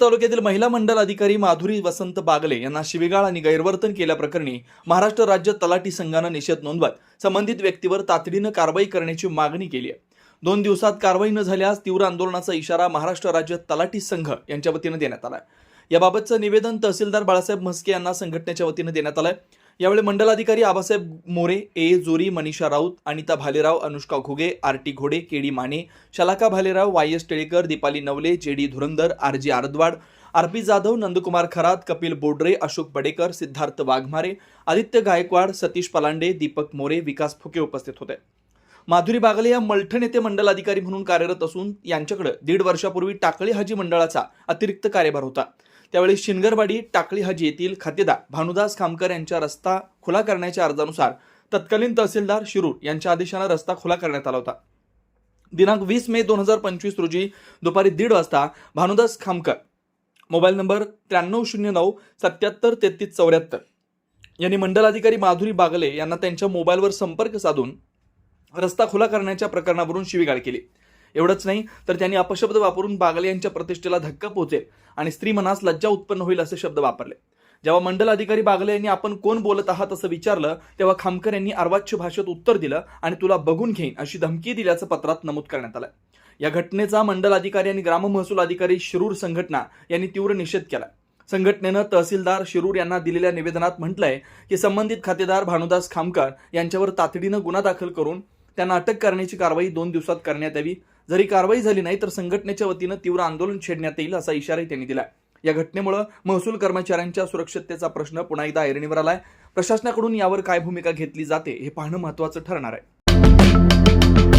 तालुक्यातील महिला मंडल अधिकारी माधुरी वसंत बागले यांना शिवीगाळ आणि गैरवर्तन केल्याप्रकरणी महाराष्ट्र राज्य तलाठी संघानं निषेध नोंदवत संबंधित व्यक्तीवर तातडीनं कारवाई करण्याची मागणी केली आहे. दोन दिवसात कारवाई न झाल्यास तीव्र आंदोलनाचा इशारा महाराष्ट्र राज्य तलाठी संघ यांच्या वतीनं देण्यात आला याबाबतचं निवेदन तहसीलदार बाळासाहेब म्हस्के यांना संघटनेच्या वतीनं देण्यात आलंय. यावेळी मंडलाधिकारी Abasaheb More A. Jori Manisha Raut Anita Bhalerao Anushka Ghuge R. T. Ghode K D Mane Shalaka Bhalerao Y. S. Telekar Deepali Navale J. D. Dhurandhar R. G. Aardwad R. P. Jadhav Nandkumar Kharat Kapil Bodre Ashok Badekar Siddharth Waghmare Aditya Gaikwad Satish Palande Deepak More Vikas Phuke उपस्थित होते. माधुरी बागले या मलठण येथे मंडल अधिकारी म्हणून कार्यरत असून यांच्याकडे दीड वर्षापूर्वी टाकळी हाजी मंडळाचा अतिरिक्त कार्यभार होता. त्यावेळी शिनगरवाडी टाकळी हाजी येथील खातेदार भानुदास खामकर यांच्या रस्ता खुला करण्याच्या अर्जानुसार तत्कालीन तहसीलदार शिरूर यांच्या आदेशानं रस्ता खुला करण्यात आला होता. दिनांक वीस मे दोन हजार पंचवीस रोजी दुपारी दीड वाजता भानुदास खामकर मोबाईल नंबर त्र्याण्णव शून्य नऊ सत्याहत्तर तेहतीस चौऱ्याहत्तर यांनी मंडलाधिकारी माधुरी बागले यांना त्यांच्या मोबाईलवर संपर्क साधून रस्ता खुला करण्याच्या प्रकरणावरून शिवीगाळ केली. एवढंच नाही तर त्यांनी अपशब्द वापरून बागले यांच्या प्रतिष्ठेला धक्का पोहोचेल आणि स्त्री मनास लज्जा उत्पन्न होईल असे शब्द वापरले. जेव्हा मंडल अधिकारी बागले यांनी आपण कोण बोलत आहात असं विचारलं तेव्हा खामकर यांनी अर्वाच्य भाषेत उत्तर दिलं आणि तुला बघून घेईन अशी धमकी दिल्याचं पत्रात नमूद करण्यात आलं या घटनेचा मंडल अधिकारी आणि ग्राम महसूल अधिकारी शिरूर संघटना यांनी तीव्र निषेध केला संघटनेनं तहसीलदार शिरूर यांना दिलेल्या निवेदनात म्हटलंय की संबंधित खातेदार भानुदास खामकर यांच्यावर तातडीनं गुन्हा दाखल करून त्यांना अटक करण्याची कारवाई दोन दिवसात करण्यात यावी. जरी कारवाई झाली नाही तर संघटनेच्या वतीनं तीव्र आंदोलन छेडण्यात येईल असा इशाराही त्यांनी दिला या घटनेमुळे महसूल कर्मचाऱ्यांच्या सुरक्षिततेचा प्रश्न पुन्हा एकदा ऐरणीवर आलाय. प्रशासनाकडून यावर काय भूमिका घेतली जाते हे पाहणं महत्वाचं ठरणार आहे.